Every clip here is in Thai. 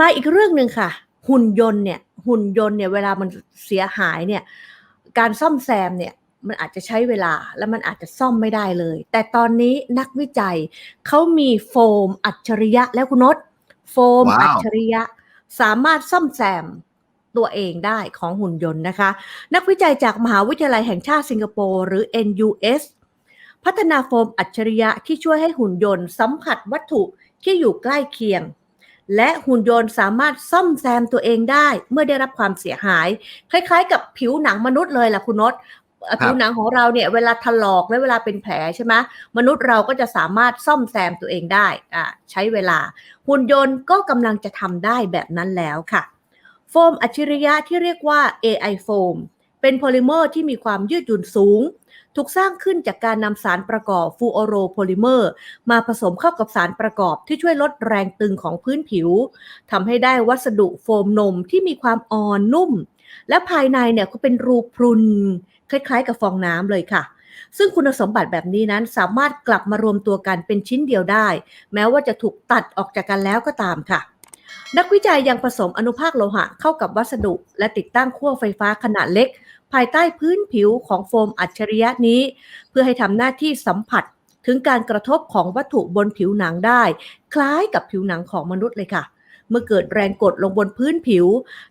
มาอีกเรื่องหนึ่งค่ะ หุ่นยนต์เนี่ย หุ่นยนต์เนี่ยเวลามันเสียหายเนี่ย การซ่อมแซมเนี่ยมันอาจจะใช้เวลาและมันอาจจะซ่อมไม่ได้เลย แต่ตอนนี้นักวิจัยเขามีโฟมอัจฉริยะแล้วคุณนศโฟมว้าวอัจฉริยะ สามารถซ่อมแซมตัวเองได้ของหุ่นยนต์นะคะ นักวิจัยจากมหาวิทยาลัยแห่งชาติสิงคโปร์หรือ NUS พัฒนาโฟมอัจฉริยะที่ช่วยให้หุ่นยนต์สัมผัสวัตถุที่อยู่ใกล้เคียง และหุ่นยนต์สามารถซ่อมแซมตัวเองได้ เมื่อได้รับความเสียหาย คล้ายๆ กับผิวหนังมนุษย์เลยล่ะคุณนศเอ่อครับผิวหนังของเราเนี่ยเวลาถลอกและเวลาเป็นแผลใช่ไหมมนุษย์เราก็จะสามารถซ่อมแซมตัวเองได้อ่าใช้เวลา หุ่นยนต์ก็กำลังจะทำได้แบบนั้นแล้วค่ะ โฟมอัจฉริยะที่เรียกว่า AI โฟม เป็นโพลิเมอร์ที่มีความยืดหยุ่นสูง ถูกสร้างขึ้นจากการนำสารประกอบฟูโอโรโพลิเมอร์ มาผสมเข้ากับสารประกอบที่ช่วยลดแรงตึงของพื้นผิวทำให้ได้วัสดุโฟมนมที่มีความอ่อนนุ่ม และภายในเนี่ยก็เป็นรูพรุน คล้ายๆ กับฟองน้ำเลยค่ะซึ่งคุณสมบัติแบบนี้นั้นสามารถกลับมารวมตัวกันเป็นชิ้นเดียวได้ แม้ว่าจะถูกตัดออกจากกันแล้วก็ตามค่ะ นักวิจัยยังผสมอนุภาคโลหะเข้ากับวัสดุ และติดตั้งขั้วไฟฟ้าขนาดเล็ก ภายใต้พื้นผิวของโฟมอัจฉริยะนี้ เพื่อให้ทำหน้าที่สัมผัสถึงการกระทบของวัตถุบนผิวหนังได้ คล้ายกับผิวหนังของมนุษย์เลยค่ะ เมื่อเกิดแรงกดลงบนพื้นผิว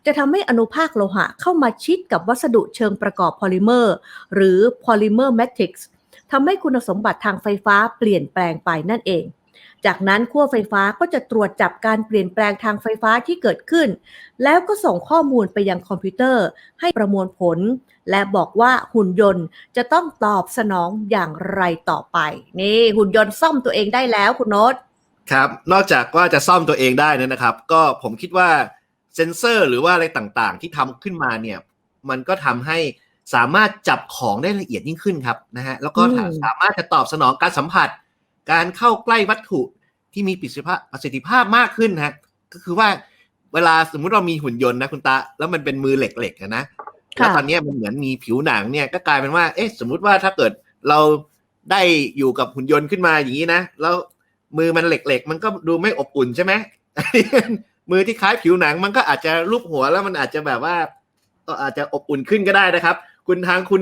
จะทำให้อนุภาคโลหะเข้ามาชิดกับวัสดุเชิงประกอบพอลิเมอร์ หรือ polymer matrix ทำให้คุณสมบัติทางไฟฟ้าเปลี่ยนแปลงไปนั่นเอง จากนั้นขั้วไฟฟ้าก็จะตรวจจับการเปลี่ยนแปลงทางไฟฟ้าที่เกิดขึ้น แล้วก็ส่งข้อมูลไปยังคอมพิวเตอร์ ให้ประมวลผล และบอกว่าหุ่นยนต์จะต้องตอบสนองอย่างไรต่อไป นี่หุ่นยนต์ซ่อมตัวเองได้แล้วคุณโน้ตครับ นอกจากว่าจะซ่อมตัวเองได้นะนะครับ ก็ผมคิดว่าเซนเซอร์หรือว่าอะไรต่างๆ ที่ทำขึ้นมาเนี่ย มันก็ทำให้สามารถจับของได้ละเอียดยิ่งขึ้นครับนะฮะแล้วก็อืมสามารถจะตอบสนองการสัมผัส การเข้าใกล้วัตถุ ที่มีประสิทธิภาพประสิทธิภาพมากขึ้นนะฮะก็คือว่าเวลาสมมุติเรามีหุ่นยนต์นะคุณตา แล้วมันเป็นมือเหล็กๆอะนะแล้วตอนเนี้ยมันเหมือนมีผิวหนังเนี่ยก็กลายเป็นว่า เอ๊ะ สมมุติว่าถ้าเกิดเราได้อยู่กับหุ่นยนต์ขึ้นมาอย่างนี้นะ แล้วมือมันเหล็กๆ มันก็ดูไม่อบอุ่นใช่ไหมมือที่คล้ายผิวหนังมันก็อาจจะรูปหัวแล้วมันอาจจะแบบว่าก็อาจจะอบอุ่นขึ้นก็ได้นะครับ คุณทางคุณ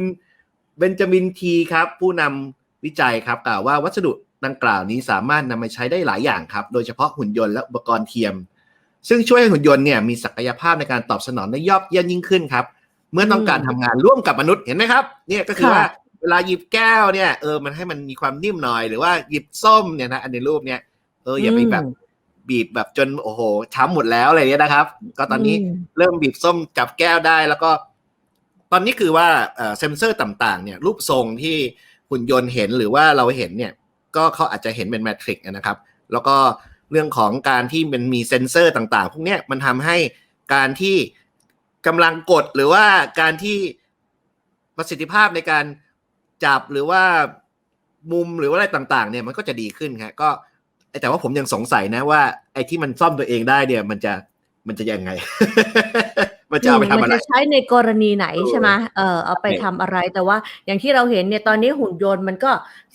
เบนจามินทีครับ ผู้นำวิจัยครับกล่าวว่าวัสดุ ดังกล่าวนี้สามารถนำมาใช้ได้หลายอย่างครับ โดยเฉพาะหุ่นยนต์และอุปกรณ์เทียม ซึ่งช่วยให้หุ่นยนต์เนี่ยมีศักยภาพในการตอบสนองได้ยอดเยี่ยมยิ่งขึ้นครับ เมื่อต้องการทำงานร่วมกับมนุษย์เห็นไหมครับ เนี่ยก็คือค่ะว่าเวลาหยิบแก้วเนี่ยเออมันให้มันมีความนิ่มหน่อย หรือว่าหยิบส้มเนี่ยนะอันในรูปเนี่ยเอออย่าไปแบบบีบแบบจนโอ้โหช้ำหมดแล้วอะไรเนี้ยนะครับ ก็ตอนนี้มเริ่มบีบส้มจับแก้วได้แล้วก็ ตอนนี้คือว่าเอ่อเซนเซอร์ต่างๆ เนี่ย รูปทรงที่หุ่นยนต์เห็นหรือว่าเราเห็นเนี่ย ก็เขาอาจจะเห็นเป็นแมทริกนะครับ แล้วก็เรื่องของการที่มันมีเซนเซอร์ต่างๆ พวกนี้มันทำให้การที่กำลังกดหรือว่าการที่ประสิทธิภาพในการจับหรือว่ามุมหรือว่าอะไรต่างๆเนี่ยมันก็จะดีขึ้นครับก็แต่ว่าผมยังสงสัยนะว่าไอ้ที่มันซ่อมตัวเองได้เนี่ยมันจะมันจะยังไง มันจะเอาไปทำมัอะไรจะใช้ในกรณีไหนเออใช่ไหมเออเอาไปเนี่ยทำอะไรแต่ว่า อย่างที่เราเห็นเนี่ยตอนนี้หุ่นยนต์มันก็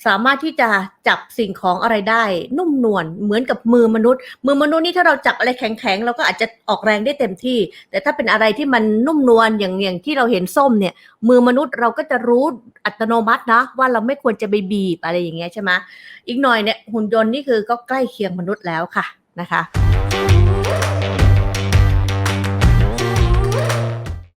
สามารถที่จะจับสิ่งของอะไรได้ นุ่มนวลเหมือนกับมือมนุษย์ มือมนุษย์นี่ถ้าเราจับอะไรแข็งๆเราก็อาจจะออกแรงได้เต็มที่ แต่ถ้าเป็นอะไรที่มันนุ่มนวลอย่างอย่างที่เราเห็นส้มเนี่ย มือมนุษย์เราก็จะรู้อัตโนมัตินะว่าเราไม่ควรจะไปบีบอะไรอย่างเงี้ยใช่ไหมอีกหน่อยเนี่ยหุ่นยนต์นี่คือก็ใกล้เคียงมนุษย์แล้วค่ะนะคะ